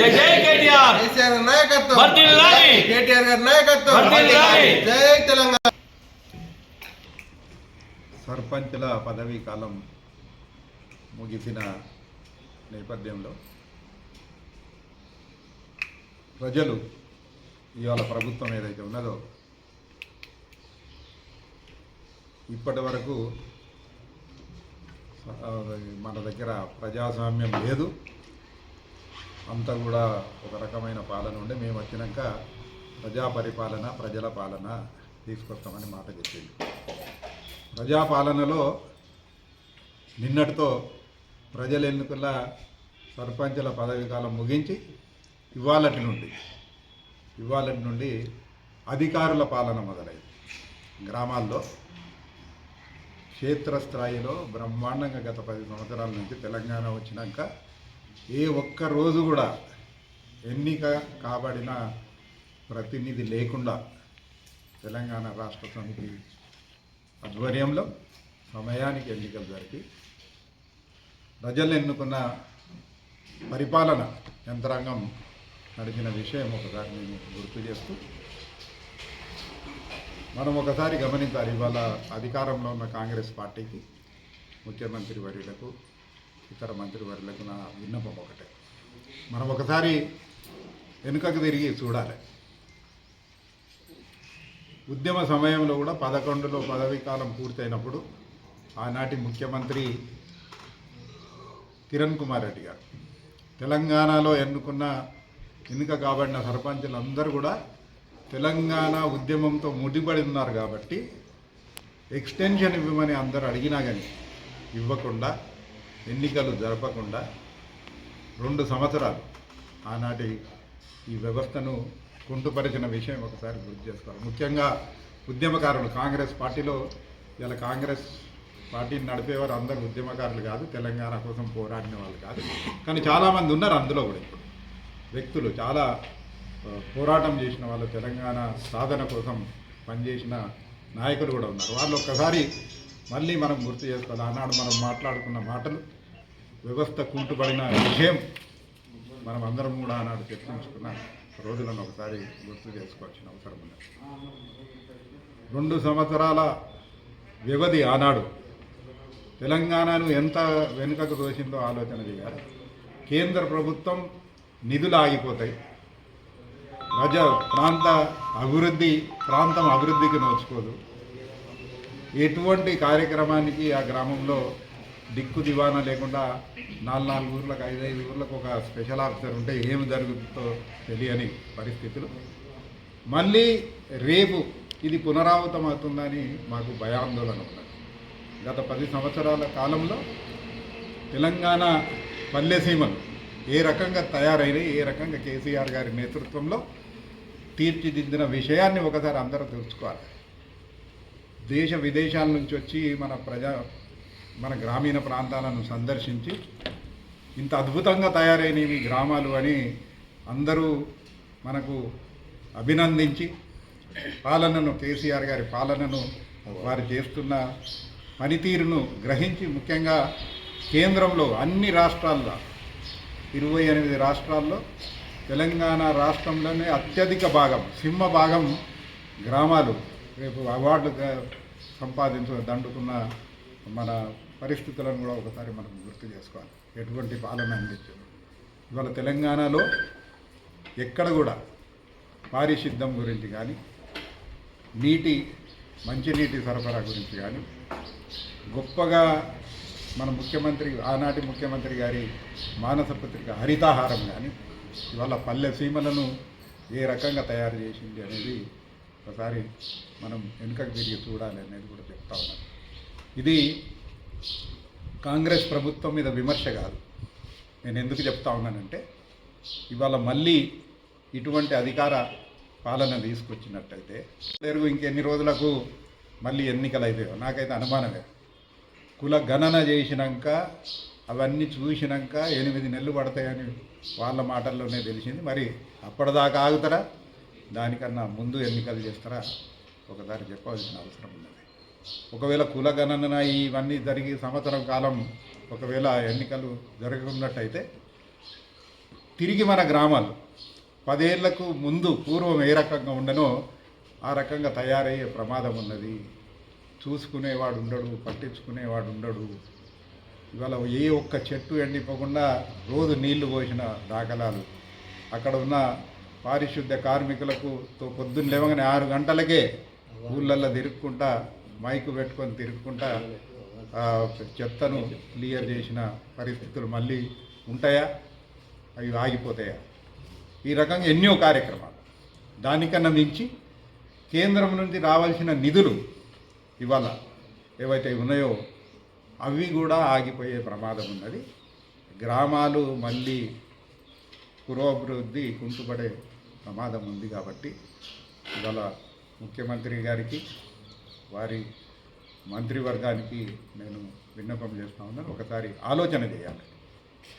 కేటీఆర్ జై జై కేటీఆర్. కేసీఆర్ గారి నాయకత్వం వర్ధిల్లాలి. కేటీఆర్ గారి నాయకత్వం. వర్ధిల్లాలి. జై తెలంగాణ. సర్పంచ్ల పదవీ కాలం ముగిసిన నేపథ్యంలో ప్రజలు ఇవాళ ప్రభుత్వం ఏదైతే ఉన్నదో ఇప్పటి వరకు మన దగ్గర ప్రజాస్వామ్యం లేదు. అంతా కూడా ఒక రకమైన పాలన ఉండే. మేము వచ్చినాక ప్రజా పరిపాలన ప్రజల పాలన తీసుకొస్తామని మాట చెప్పింది. ప్రజాపాలనలో నిన్నటితో ప్రజల ఎన్నికల సర్పంచుల పదవి కాలం ముగించి ఇవాళటి నుండి ఇవాళటి నుండి అధికారుల పాలన మొదలైంది. గ్రామాల్లో క్షేత్రస్థాయిలో బ్రహ్మాండంగా గత పది సంవత్సరాల నుంచి తెలంగాణ వచ్చినాక ఏ ఒక్క రోజు కూడా ఎన్నిక కాబడిన ప్రతినిధి లేకుండా తెలంగాణ రాష్ట్ర సమితి ఆధ్వర్యంలో సమయానికి ఎన్నికలు జరిపి ప్రజలు ఎన్నుకున్న పరిపాలన యంత్రాంగం నడిచిన విషయం ఒకసారి నేను గుర్తు చేస్తూ మనం ఒకసారి గమనించాలి ఇవాళ అధికారంలో ఉన్న కాంగ్రెస్ పార్టీకి ముఖ్యమంత్రి వర్యులకు ఇతర మంత్రివర్యులకు నా విన్నపం ఒకటే. మనం ఒకసారి వెనుకకు తిరిగి చూడాలి. ఉద్యమ సమయంలో కూడా పదకొండులో పదవీ కాలం పూర్తయినప్పుడు ఆనాటి ముఖ్యమంత్రి కిరణ్ కుమార్ రెడ్డి గారు తెలంగాణలో ఎన్నుకున్న ఎన్నిక కాబడిన సర్పంచులందరూ కూడా తెలంగాణ ఉద్యమంతో ముడిపడి ఉన్నారు కాబట్టి ఎక్స్టెన్షన్ ఇవ్వమని అందరూ అడిగినా కానీ ఇవ్వకుండా ఎన్నికలు జరపకుండా రెండు సంవత్సరాలు ఆనాటి ఈ వ్యవస్థను కుంటుపరిచిన విషయం ఒకసారి గుర్తు చేసుకోవాలి. ముఖ్యంగా ఉద్యమకారులు కాంగ్రెస్ పార్టీలో ఇలా కాంగ్రెస్ పార్టీని నడిపేవారు అందరూ ఉద్యమకారులు కాదు తెలంగాణ కోసం పోరాడిన వాళ్ళు కాదు. కానీ చాలామంది ఉన్నారు అందులో కూడా ఇప్పుడు. వ్యక్తులు చాలా పోరాటం చేసిన వాళ్ళు తెలంగాణ సాధన కోసం పనిచేసిన నాయకులు కూడా ఉన్నారు. వాళ్ళు ఒక్కసారి మళ్ళీ మనం గుర్తు చేసుకోవాలి. ఆనాడు మనం మాట్లాడుకున్న మాటలు వ్యవస్థ కుంటుపడిన విషయం మనం అందరం కూడా ఆనాడు చర్చించుకున్న రోజులను ఒకసారి గుర్తు చేసుకోవాల్సిన అవసరం ఉన్నది రెండు సంవత్సరాల వ్యవధి ఆనాడు. తెలంగాణను ఎంత వెనుకకు తోసిందో ఆలోచన చేయాలి. కేంద్ర ప్రభుత్వం నిధులు ఆగిపోతాయి. ప్రజా ప్రాంత అభివృద్ధి ప్రాంతం అభివృద్ధికి నోచుకోదు. ఎటువంటి కార్యక్రమానికి ఆ గ్రామంలో దిక్కు దివానా లేకుండా నాలుగు నాలుగు ఊర్లకు ఐదు ఐదు ఊర్లకు ఒక స్పెషల్ ఆఫీసర్ ఉంటే ఏమి జరుగుతుందో తెలియని పరిస్థితులు. మళ్ళీ రేపు ఇది పునరావృతం అవుతుందని మాకు భయాందోళన ఉన్నది. గత పది సంవత్సరాల కాలంలో తెలంగాణ పల్లెసీమలు ఏ రకంగా తయారైనాయి ఏ రకంగా కేసీఆర్ గారి నేతృత్వంలో తీర్చిదిద్దిన విషయాన్ని ఒకసారి అందరూ తెలుసుకోవాలి. దేశ విదేశాల నుంచి వచ్చి మన ప్రజా మన గ్రామీణ ప్రాంతాలను సందర్శించి ఇంత అద్భుతంగా తయారైనవి గ్రామాలు అని అందరూ మనకు అభినందించి పాలనను కేసీఆర్ గారి పాలనను వారు చేస్తున్న పనితీరును గ్రహించి ముఖ్యంగా కేంద్రంలో అన్ని రాష్ట్రాల్లో ఇరవై ఎనిమిది రాష్ట్రాల్లో తెలంగాణ రాష్ట్రంలోనే అత్యధిక భాగం సింహ భాగం గ్రామాలు రేపు అవార్డు సంపాదించు దండుకున్న మన పరిస్థితులను కూడా ఒకసారి మనం గుర్తు చేసుకోవాలి. ఎటువంటి పాలన అందించారు ఇవాళ తెలంగాణలో ఎక్కడ కూడా పారిశుద్ధం గురించి కానీ నీటి మంచినీటి సరఫరా గురించి కానీ గొప్పగా మన ముఖ్యమంత్రి ఆనాటి ముఖ్యమంత్రి గారి మానస పత్రిక హరితాహారం కానీ ఇవాళ పల్లె సీమలను ఏ రకంగా తయారు చేసింది అనేది ఒకసారి మనం వెనుకకు తిరిగి చూడాలి అనేది కూడా చెప్తా ఉన్నాను ఇది కాంగ్రెస్ ప్రభుత్వం మీద విమర్శ కాదు. నేను ఎందుకు చెప్తా ఉన్నానంటే ఇవాళ మళ్ళీ ఇటువంటి అధికార పాలన తీసుకొచ్చినట్టయితే తెలుగు ఇంకెన్ని రోజులకు మళ్ళీ ఎన్నికలు అవుతాయో నాకైతే అనుమానమే. కుల గణన చేసినాక అవన్నీ చూసినాక ఎనిమిది నెలలు పడతాయని వాళ్ళ మాటల్లోనే తెలిసింది. మరి అప్పటిదాకా ఆగుతారా? దానికన్నా ముందు ఎన్నికలు చేస్తారా? ఒకసారి చెప్పవలసిన అవసరం ఉన్నది. ఒకవేళ కులగణన ఇవన్నీ జరిగి సంవత్సరం కాలం ఒకవేళ ఎన్నికలు జరగకున్నట్టయితే తిరిగి మన గ్రామాలు పదేళ్ళకు ముందు పూర్వం ఏ రకంగా ఉండనో ఆ రకంగా తయారయ్యే ప్రమాదం ఉన్నది. చూసుకునేవాడు ఉండడు పట్టించుకునేవాడు ఉండడు. ఇవాళ ఏ ఒక్క చెట్టు ఎండిపోకుండా రోజు నీళ్ళు పోసిన దాఖలాలు. అక్కడ ఉన్న పారిశుద్ధ్య కార్మికులకు తో పొద్దున్న లేవగానే ఆరు గంటలకే ఊళ్ళల్లో తిరుక్కుంటా మైకు పెట్టుకొని తిరుక్కుంటా చెత్తను క్లియర్ చేసిన పరిస్థితులు మళ్ళీ ఉంటాయా? అవి ఆగిపోతాయా? ఈ రకంగా ఎన్నో కార్యక్రమాలు. దానికన్నా మించి కేంద్రం నుండి రావాల్సిన నిధులు ఇవాళ ఏవైతే ఉన్నాయో అవి కూడా ఆగిపోయే ప్రమాదం ఉన్నది. గ్రామాలు మళ్ళీ పురోభివృద్ధి కుంటుపడే ప్రమాదం ఉంది కాబట్టి ఇవాళ ముఖ్యమంత్రి గారికి వారి మంత్రివర్గానికి నేను విన్నపం చేస్తా ఉన్నాను ఒకసారి ఆలోచన చేయాలి.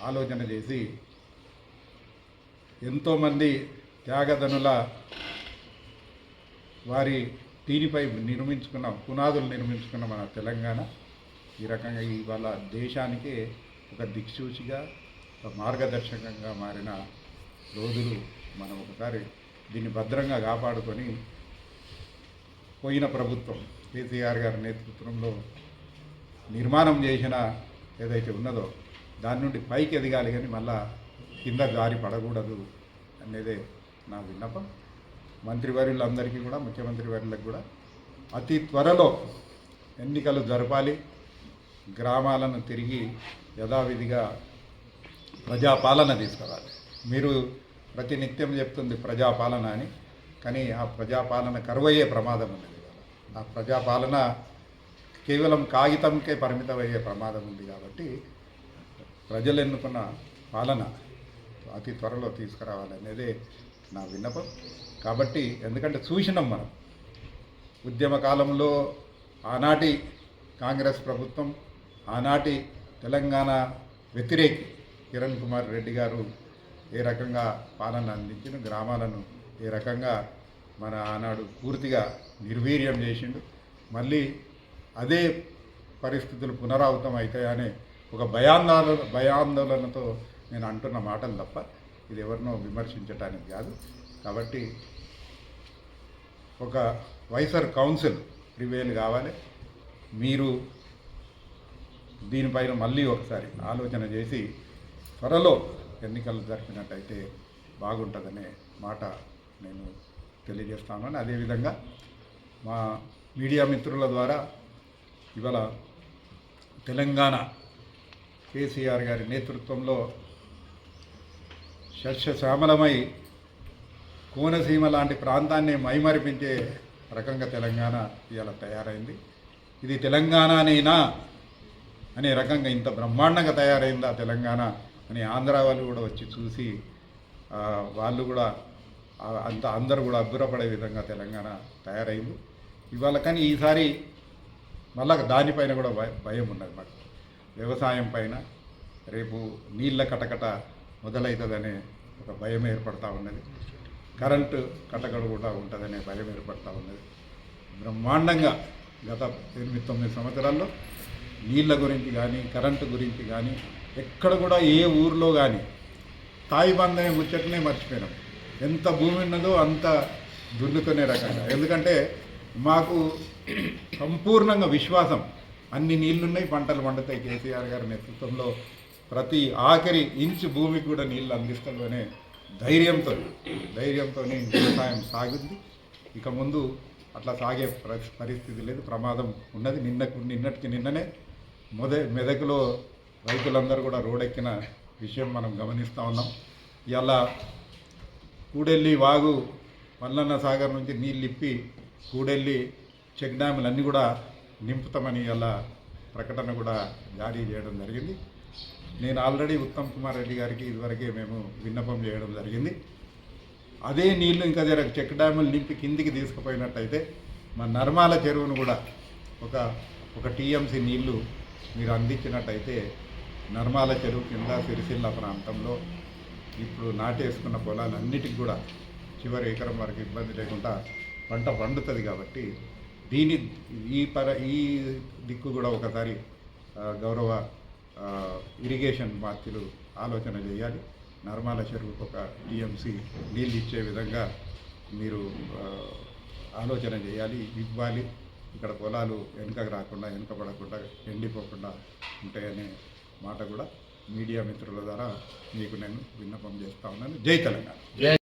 ఆలోచన చేసి ఎంతోమంది త్యాగధనుల వారి దీనిపై నిర్మించుకున్న పునాదులు నిర్మించుకున్న మన తెలంగాణ ఈ రకంగా ఇవాళ దేశానికే ఒక దిక్సూచిగా ఒక మార్గదర్శకంగా మారిన రోజులు మనం ఒకసారి దీన్ని భద్రంగా కాపాడుకొని పోయిన ప్రభుత్వం కేసీఆర్ గారి నేతృత్వంలో నిర్మాణం చేసిన ఏదైతే ఉన్నదో దాని నుండి పైకి ఎదగాలి కానీ మళ్ళా కింద జారి పడకూడదు అనేదే నా విన్నపం. మంత్రివర్యులందరికీ కూడా ముఖ్యమంత్రి వర్యులకు కూడా అతి త్వరలో ఎన్నికలు జరపాలి. గ్రామాలను తిరిగి యథావిధిగా ప్రజాపాలన తీసుకురావాలి మీరు ప్రతినిత్యం చెప్తుంది ప్రజాపాలన అని కానీ ఆ ప్రజాపాలన కరువయ్యే ప్రమాదం ఉన్నది ఆ ప్రజాపాలన కేవలం కాగితంకే పరిమితమయ్యే ప్రమాదం ఉంది కాబట్టి ప్రజలు ఎన్నుకున్న పాలన అతి త్వరలో తీసుకురావాలనేదే నా విన్నపం. కాబట్టి ఎందుకంటే చూసినాం మనం ఉద్యమ కాలంలో ఆనాటి కాంగ్రెస్ ప్రభుత్వం ఆనాటి తెలంగాణ వ్యతిరేకి కిరణ్ కుమార్ రెడ్డి గారు ఏ రకంగా పాలన అందించిన గ్రామాలను ఏ రకంగా మన ఆనాడు పూర్తిగా నిర్వీర్యం చేసిండు మళ్ళీ అదే పరిస్థితులు పునరావృతం అవుతాయనే ఒక భయాందోళన భయాందోళనతో నేను అంటున్న మాటలు తప్ప ఇది ఎవరినో విమర్శించటానికి కాదు. కాబట్టి ఒక వైసర్ కౌన్సిల్ ప్రివేల్ కావాలి. మీరు దీనిపైన మళ్ళీ ఒకసారి ఆలోచన చేసి త్వరలో ఎన్నికలు జరిపినట్టయితే బాగుంటుందనే మాట నేను తెలియజేస్తాను. అదేవిధంగా మా మీడియా మిత్రుల ద్వారా ఇవాళ తెలంగాణ కేసీఆర్ గారి నేతృత్వంలో శస్యశ్యామలమై కోనసీమ లాంటి ప్రాంతాన్ని మైమరిపించే రకంగా తెలంగాణ ఇవాళ తయారైంది. ఇది తెలంగాణనేనా అనే రకంగా ఇంత బ్రహ్మాండంగా తయారైందా తెలంగాణ? అని ఆంధ్ర వాళ్ళు కూడా వచ్చి చూసి వాళ్ళు కూడా అంత అందరూ కూడా అబ్బురపడే విధంగా తెలంగాణ తయారైంది. ఇవాళ కానీ ఈసారి మళ్ళా దానిపైన కూడా భయ- భయం ఉన్నది మాకు. వ్యవసాయం పైన రేపు నీళ్ళ కటకట మొదలవుతుందనే ఒక భయం ఏర్పడతా ఉన్నది. కరెంటు కటకడ కూడా ఉంటుందనే భయం ఏర్పడతా ఉన్నది. బ్రహ్మాండంగా గత ఎనిమిది తొమ్మిది సంవత్సరాల్లో నీళ్ళ గురించి కానీ కరెంటు గురించి కానీ ఎక్కడ కూడా ఏ ఊర్లో కానీ తాయి బంధనే ముచ్చటనే మర్చిపోయినాం. ఎంత భూమి ఉన్నదో అంత దున్నుకునే రకంగా. ఎందుకంటే మాకు సంపూర్ణంగా విశ్వాసం. అన్ని నీళ్ళున్నాయి పంటలు పండుతాయి. కేసీఆర్ గారి నేతృత్వంలో ప్రతి ఆఖరి ఇంచు భూమికి కూడా నీళ్ళు అందిస్తారు అనే ధైర్యంతో ధైర్యంతో వ్యవసాయం సాగింది. ఇక ముందు అట్లా సాగే పరిస్థితి లేదు. ప్రమాదం ఉన్నది. నిన్నకు నిన్నటికి నిన్ననే మొద మెదకులో రైతులందరూ కూడా రోడెక్కిన విషయం మనం గమనిస్తూ ఉన్నాం. ఇలా కూడెల్లి వాగు మల్లన్న సాగర్ నుంచి నీళ్ళు ఇప్పి కూడెల్లి చెక్ డ్యాములు అన్నీ కూడా నింపుతామని అలా ప్రకటన కూడా జారీ చేయడం జరిగింది. నేను ఆల్రెడీ ఉత్తమ్ కుమార్ రెడ్డి గారికి ఇదివరకే మేము విన్నపం చేయడం జరిగింది. అదే నీళ్ళు ఇంకా జర చెక్ డ్యాములు నింపి కిందికి తీసుకుపోయినట్టయితే మా నర్మాల చెరువును కూడా ఒక ఒక టీఎంసీ నీళ్ళు మీరు అందించినట్టయితే నర్మాల చెరువు కింద సిరిసిల్ల ప్రాంతంలో ఇప్పుడు నాటేసుకున్న పొలాలన్నిటికి కూడా చివరి ఎకరం వరకు ఇబ్బంది లేకుండా పంట పండుతుంది కాబట్టి దీని ఈ పర ఈ దిక్కు కూడా ఒకసారి గౌరవ ఇరిగేషన్ బాధ్యులు ఆలోచన చేయాలి. నర్మాల చెరువుకు ఒక టీఎంసీ నీళ్ళు ఇచ్చే విధంగా మీరు ఆలోచన చేయాలి. ఇవ్వాలి. ఇక్కడ పొలాలు వెనుకకు రాకుండా వెనుకబడకుండా ఎండిపోకుండా ఉంటాయనే మాట కూడా మీడియా మిత్రుల ద్వారా మీకు నేను విన్నపం చేస్తా ఉన్నాను. జై తెలంగాణ.